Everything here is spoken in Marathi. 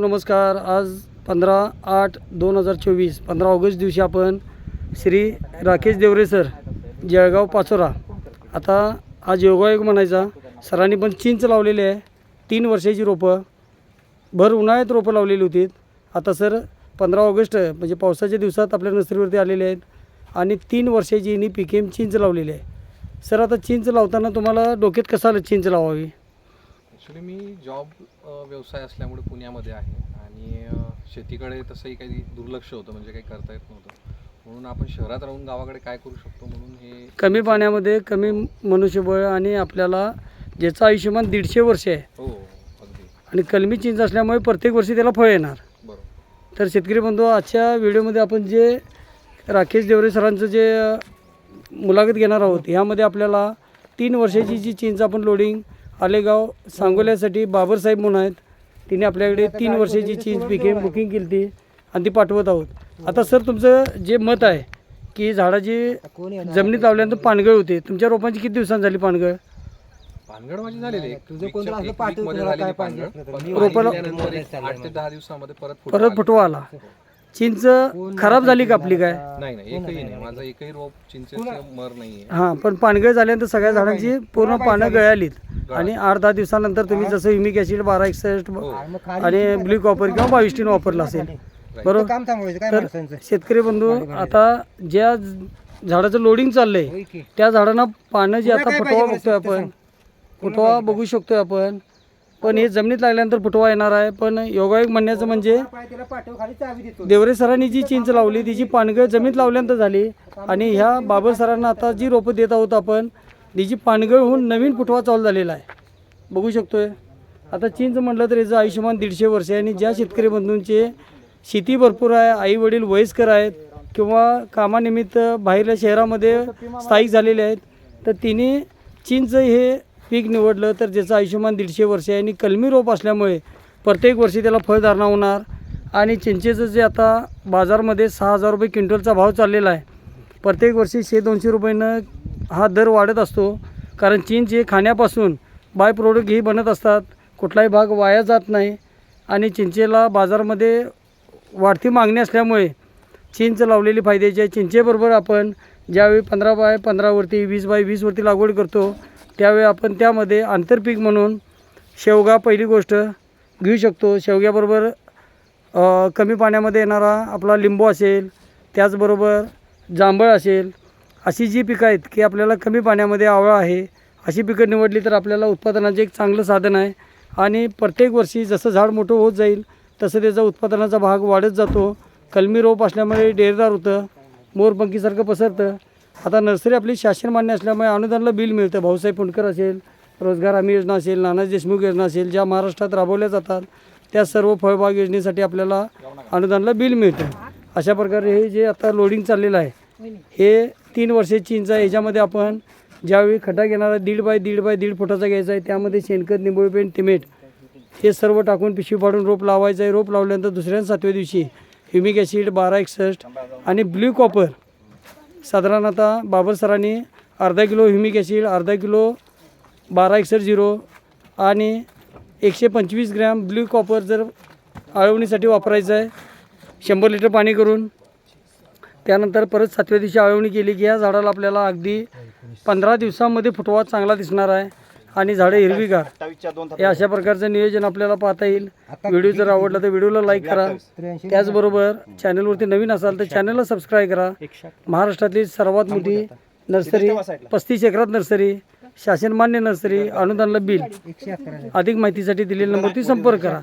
नमस्कार. आज पंधरा आठ दोन हजार चोवीस पंधरा ऑगस्ट दिवशी आपण श्री राकेश देवरे सर जळगाव पाचोरा. आता आज योगायोग म्हणायचा. सरांनी पण चिंच लावलेली आहे. तीन वर्षाची रोपं भर उन्हाळ्यात रोपं लावलेली होती. आता सर पंधरा ऑगस्ट म्हणजे पावसाच्या दिवसात आपल्या नर्सरीवरती आलेले आहेत आणि तीन वर्षाची पी के एम चिंच लावलेली आहे. सर आता चिंच लावताना तुम्हाला डोक्यात कसं आलं चिंच लावावी? ॲक्च्युली मी जॉब व्यवसाय असल्यामुळे पुण्यामध्ये आहे. आणि शेतीकडे तसंही काही दुर्लक्ष होतं म्हणजे काही करता येत नव्हतं. म्हणून आपण शहरात राहून गावाकडे काय करू शकतो म्हणून हे कमी पाण्यामध्ये कमी मनुष्यबळ आणि आपल्याला ज्याचं आयुष्यमान दीडशे वर्ष आहे. हो अगदी. आणि कलमी चिंच असल्यामुळे प्रत्येक वर्षी त्याला फळ येणार. बरोबर. तर शेतकरी बंधू आजच्या व्हिडिओमध्ये आपण जे राकेश देवरे सरांचं जे मुलाखत घेणार आहोत ह्यामध्ये आपल्याला तीन वर्षाची जी चिंच आपण लोडिंग आलेगाव सांगोल्यासाठी बाबरसाहेब म्हणून आहेत. तिने आपल्याकडे तीन वर्षाची चिंच पिके बुकिंग केली ती आणि ती पाठवत आहोत. आता सर तुमचं जे मत आहे की झाडाची जमिनीत लावल्यानंतर पानगळ होते. तुमच्या रोपांची किती दिवसांनी झाली पानगळ? पानगड माझी झालेली आहे. तुझं. पण रोपाला- पाहिल्यानंतर एक आठ ते दहा दिवसामध्ये परत फुटवा परत आले. फुटवा आला. चिंच खराब झाली का आपली काय? नाही नाही एकही नाही माझं एकही रोप चिंचेचं मर नाहीये. हां पण पानगळ झाल्यानंतर सगळ्या झाडांची पूर्ण पानं गळालीत. आणि आठ दहा दिवसानंतर तुम्ही जसं हिमिक ॲसिड बारा एकसष्ट हो. आणि ब्ल्यू कॉपर किंवा बाविस्टीन वापरलं असेल. बरोबर? काम थांबवायचं काय तर माणसांचं? शेतकरी बंधू आता ज्या झाडाचं लोडिंग चाललंय. त्या झाडांना पानं जी आता काय फुटवा बघतोय आपण. फुटवा बघू शकतोय आपण. पण हे जमिनीत लागल्यानंतर फुटवा येणार आहे. पण योगायोग म्हणण्याचं म्हणजे देवरे सरांनी जी चिंच लावली तिची पानगळ जमिनीत लावल्यानंतर झाली आणि ह्या बाबर सरांना आता जी रोपं देत आहोत आपण तिची पानगळ होऊन नवीन फुटवा चालू झालेला आहे. बघू शकतोय. आता चिंच म्हटलं तर याचं आयुष्यमान दीडशे वर्ष आहे आणि ज्या शेतकरी बंधूंचे शेती भरपूर आहे आई वडील वयस्कर आहेत किंवा कामानिमित्त बाहेरल्या शहरामध्ये स्थायिक झालेले आहेत तर तिने चिंच हे पीक निवडलं तर ज्याचं आयुष्यमान दीडशे वर्ष आहे आणि कलमी रोप असल्यामुळे प्रत्येक वर्षी त्याला फळधारणा होणार. आणि चिंचेचं जे आता बाजारमध्ये सहा हजार रुपये क्विंटलचा भाव चाललेला आहे. प्रत्येक वर्षी शे दोनशे रुपयानं हा दर वाढत असतो. कारण चिंच हे खाण्यापासून बाय प्रोडक्ट ही बनत असतात. कुठलाही भाग वाया जात नाही. आणि चिंचेला बाजारामध्ये वाढती मागणी असल्यामुळे चिंच लावलेली फायद्याची आहे. चिंचेबरोबर आपण ज्यावेळी पंधरा बाय पंधरावरती वीस बाय वीसवरती लागवड करतो त्यावेळी आपण त्यामध्ये आंतरपीक म्हणून शेवगा पहिली गोष्ट घेऊ शकतो. शेवग्याबरोबर कमी पाण्यामध्ये येणारा आपला लिंबू असेल त्याचबरोबर जांभळ असेल अशी जी पिकं आहेत की आपल्याला कमी पाण्यामध्ये आवळा आहे अशी पिकं निवडली तर आपल्याला उत्पादनाचे एक चांगलं साधन आहे. आणि प्रत्येक वर्षी जसं झाड मोठं होत जाईल तसं त्याचा उत्पादनाचा भाग वाढत जातो. कलमी रोप असल्यामुळे डेरदार होतं मोरपंखीसारखं पसरतं. आता नर्सरी आपली शासन मान्य असल्यामुळे अनुदानला बिल मिळतं. भाऊसाहेब फुंडकर असेल रोजगार हमी योजना असेल नानाजी देशमुख योजना असेल ज्या महाराष्ट्रात राबवल्या जातात त्या सर्व फळबाग योजनेसाठी आपल्याला अनुदानला बिल मिळतं. अशा प्रकारे हे जे आता लोडिंग चाललेलं आहे हे तीन वर्षाची चिंच आहे. याच्यामध्ये आपण ज्यावेळी खड्डा घेणारा दीड बाय दीड बाय दीड फुटाचा घ्यायचा आहे. त्यामध्ये शेणखत निंबोळी टिमेट हे सर्व टाकून पिशवी पाडून रोप लावायचं आहे. रोप लावल्यानंतर दुसऱ्या सातव्या दिवशी ह्युमिक ॲसिड बारा एकसष्ट आणि ब्ल्यू कॉपर साधारणतः बाबर सरांनी अर्धा किलो ह्युमिक ॲसिड अर्धा किलो बारा एकसष्ट झिरो आणि एकशे पंचवीस ग्रॅम ब्ल्यू कॉपर जर आळवणीसाठी वापरायचं आहे शंभर लिटर पाणी करून. त्यानंतर परत सातव्या दिवशी आळवणी केली की या झाडाला आपल्याला अगदी पंधरा दिवसामध्ये फुटवा चांगला दिसणार आहे. आणि झाडं हिरवीगार. हे अशा प्रकारचं नियोजन आपल्याला पाहता येईल. व्हिडिओ जर आवडला तर व्हिडिओला लाईक करा. त्याचबरोबर चॅनलवरती नवीन असाल तर चॅनलला सबस्क्राईब करा. महाराष्ट्रातली सर्वात मोठी नर्सरी पस्तीस एकरात नर्सरी शासनमान्य नर्सरी अनुदानला बिल. अधिक माहितीसाठी दिलेल्या नंबरवरती संपर्क करा.